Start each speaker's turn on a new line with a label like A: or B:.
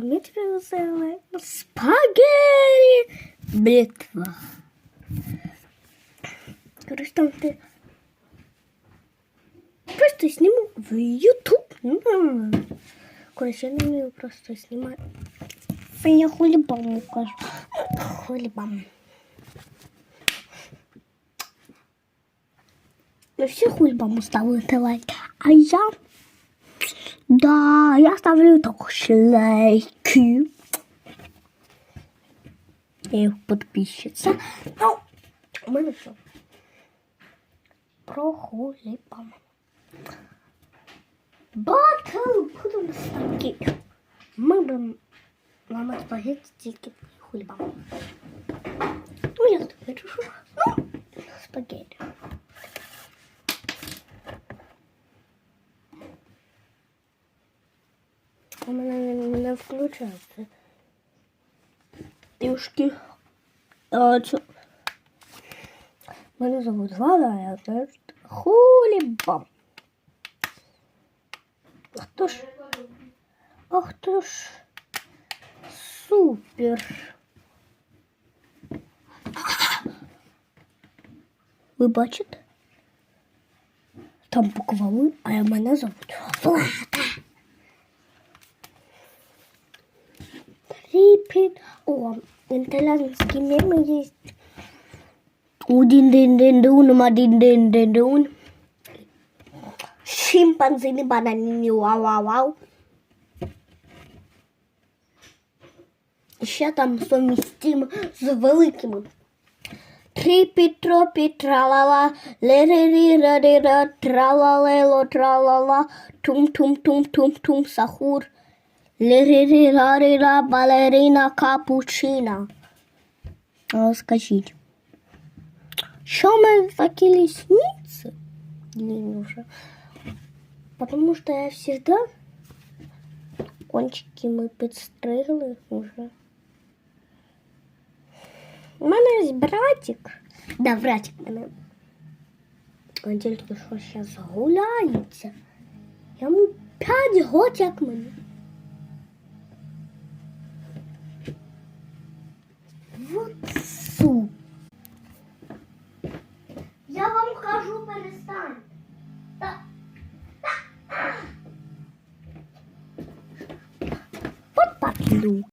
A: Митві веселий. Спагері. Битва. Короче, там ты просто сниму в YouTube. Ну, Короче, я не умею просто снимать. Я хулибам укажу. Хулибам. Ну, все хулибам ставите лайк. А я... Да, я ставлю також лайки. Я їх підписчиця. Ну, у мене все. Про хулібам. Батл! Куди у нас такі? Ми будемо ламати спагетті тільки хулібам. Ну, я так вирішу. Ну, спагетті. У мене не, не включається. Трішки. А, це... Мене зовут Влада, а я теж Хулібам. А хто ж? А хто ж? Супер. Ви бачите? Там буква «У», а я мене зовут Влада. Репит. О, итальянские мемы есть. Удин дин дин дун, мадин дин дин дун. Шимпанзини бананини вау вау вау. Ще там совмістимо з великими. Тріпі, тропі, тралала, лерері, раріра, тралалело, тралала, тум-тум-тум-тум-тум, сахур. Леререрарера балерина капучина. Скажіть. Що ми такі лісниці? Не уже. Потому что я всегда кончики ми підстригли уже. У мене є братик. Да, братик у мене. Він тільки що зараз гуляється. Йому 5 років, як мені. Кажу, перестань. Та... Та... Вот так, Лю.